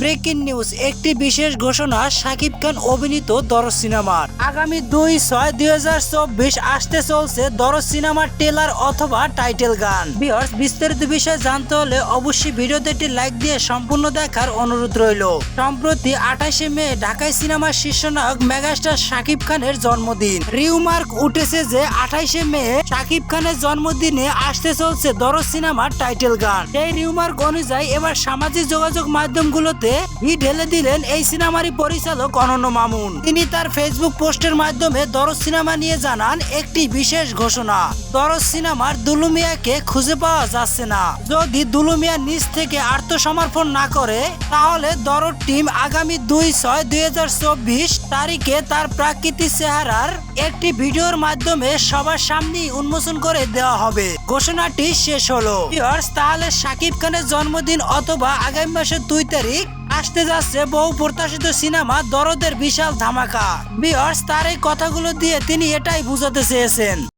Breaking news, একটি বিশেষ ঘোষণা, শাকিব খান অভিনীত দরজ সিনেমার। আগামী দুই ছয় দুই হাজার চব্বিশ আসতে চলছে দরজ সিনেমার টেলার অথবা টাইটেল গান। বিয়ার্স বিস্তারিত বিষয় জানতে হলে অবশ্যই ভিডিওতে একটি লাইক দিয়ে সম্পূর্ণ দেখার অনুরোধ রইল। সম্প্রতি আঠাশে মে ঢাকায় সিনেমার শীর্ষনায়ক মেগাস্টার শাকিব খানের জন্মদিন। রিউমার্ক উঠেছে যে আঠাইশে মে, শাকিব খানের জন্মদিনে আসতে চলছে দরজ সিনেমার টাইটেল গান। এই রিউমার্ক অনুযায়ী এবার সামাজিক যোগাযোগ মাধ্যমগুলোতে ই ঢেলে দিলেন এই সিনেমারই পরিচালক অনন্য মামুন। তিনি তার ফেসবুক পোস্টের মাধ্যমে দরজ সিনেমা নিয়ে জানান একটি বিশেষ ঘোষণা। দরজ সিনেমার দুলুমিয়াকে খুঁজে পাওয়া যাচ্ছে না। যদি দুলুমিয়া নিজ থেকে আত্মসমর্পণ না করে, তাহলে দরদ টিম আগামী দুই ছয় দুই তারিখে তার প্রাকৃতিক চেহারার একটি ভিডিওর মাধ্যমে সবার সামনেই উন্মোচন করে দেওয়া হবে। ঘোষণাটি শেষ হলো। তাহলে শাকিব খানের জন্মদিন অথবা আগামী মাসের দুই তারিখ আসতে যাচ্ছে বহু প্রত্যাশিত সিনেমা দরদের বিশাল ধামাকা। বিহর্স তার এই কথাগুলো দিয়ে তিনি এটাই বুঝাতে চেয়েছেন।